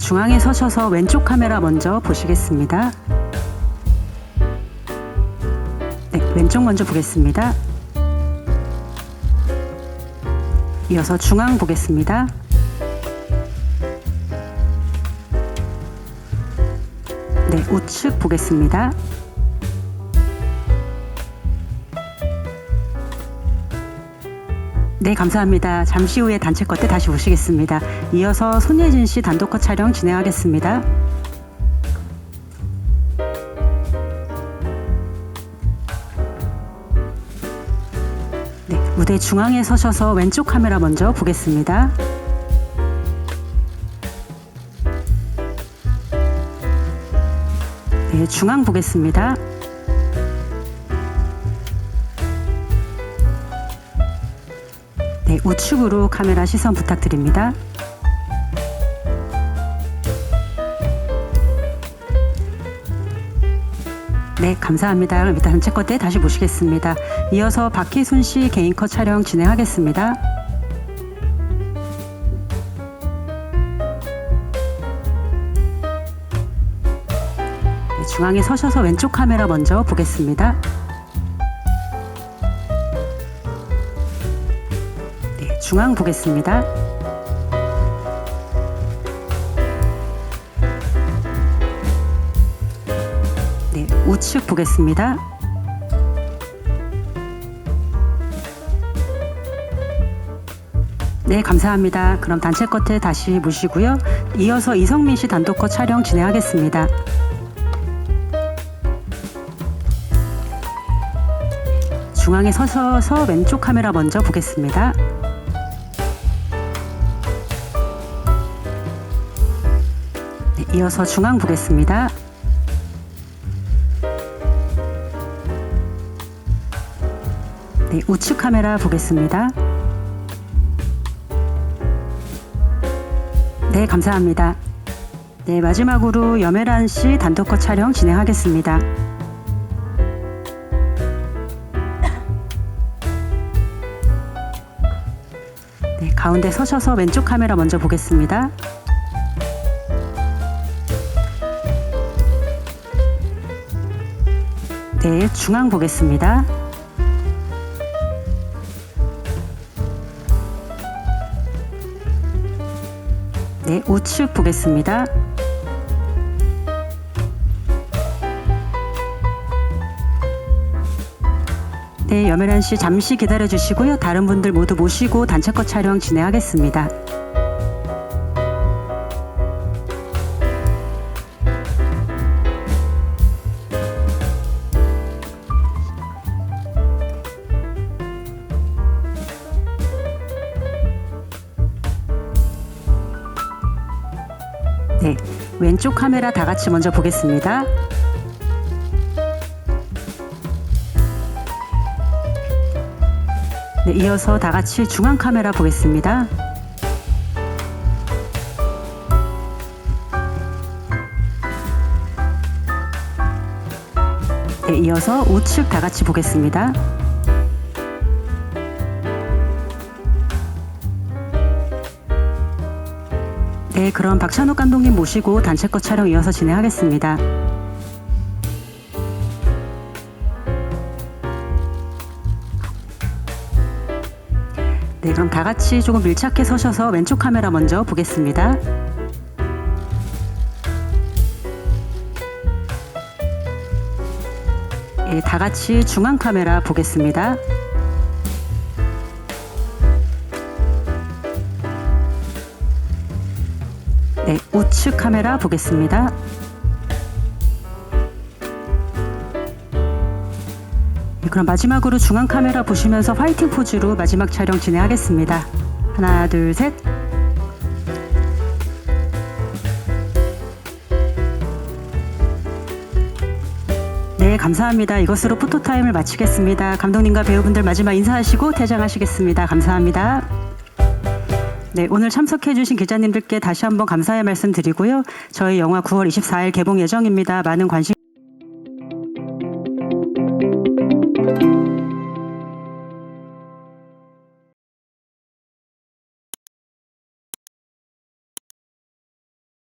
중앙에 서셔서 왼쪽 카메라 먼저 보시겠습니다. 네, 왼쪽 먼저 보겠습니다. 이어서 중앙 보겠습니다. 네, 우측 보겠습니다. 네, 감사합니다. 잠시 후에 단체 컷 때 다시 오시겠습니다. 이어서 손예진 씨 단독 컷 촬영 진행하겠습니다. 네, 무대 중앙에 서셔서 왼쪽 카메라 먼저 보겠습니다. 네, 중앙 보겠습니다. 네, 우측으로 카메라 시선 부탁드립니다. 네, 감사합니다. 그럼 이따 단체 컷때 다시 모시겠습니다. 이어서 박희순 씨 개인 컷 촬영 진행하겠습니다. 네, 중앙에 서셔서 왼쪽 카메라 먼저 보겠습니다. 중앙 보겠습니다. 네, 우측 보겠습니다. 네, 감사합니다. 그럼 단체 컷에 다시 모시고요. 이어서 이성민 씨 단독 컷 촬영 진행하겠습니다. 중앙에 서셔서 왼쪽 카메라 먼저 보겠습니다. 이어서 중앙 보겠습니다. 네, 우측 카메라 보겠습니다. 네, 감사합니다. 네, 마지막으로 염혜란 씨 단독 컷 촬영 진행하겠습니다. 네, 가운데 서셔서 왼쪽 카메라 먼저 보겠습니다. 네, 중앙 보겠습니다. 네, 우측 보겠습니다. 네, 염혜란 씨 잠시 기다려 주시고요. 다른 분들 모두 모시고 단체 컷 촬영 진행하겠습니다. 왼쪽 카메라 다 같이 먼저 보겠습니다. 네, 이어서 다 같이 중앙 카메라 보겠습니다. 네, 이어서 우측 다 같이 보겠습니다. 네, 그럼 박찬욱 감독님 모시고 단체 컷 촬영 이어서 진행하겠습니다. 네, 그럼 다 같이 조금 밀착해 서셔서 왼쪽 카메라 먼저 보겠습니다. 예, 다 같이 중앙 카메라 보겠습니다. 네, 우측 카메라 보겠습니다. 네, 그럼 마지막으로 중앙 카메라 보시면서 화이팅 포즈로 마지막 촬영 진행하겠습니다. 하나, 둘, 셋. 네, 감사합니다. 이것으로 포토타임을 마치겠습니다. 감독님과 배우분들 마지막 인사하시고 퇴장하시겠습니다. 감사합니다. 네, 오늘 참석해주신 기자님들께 다시 한번 감사의 말씀 드리고요. 저희 영화 9월 24일 개봉 예정입니다. 많은 관심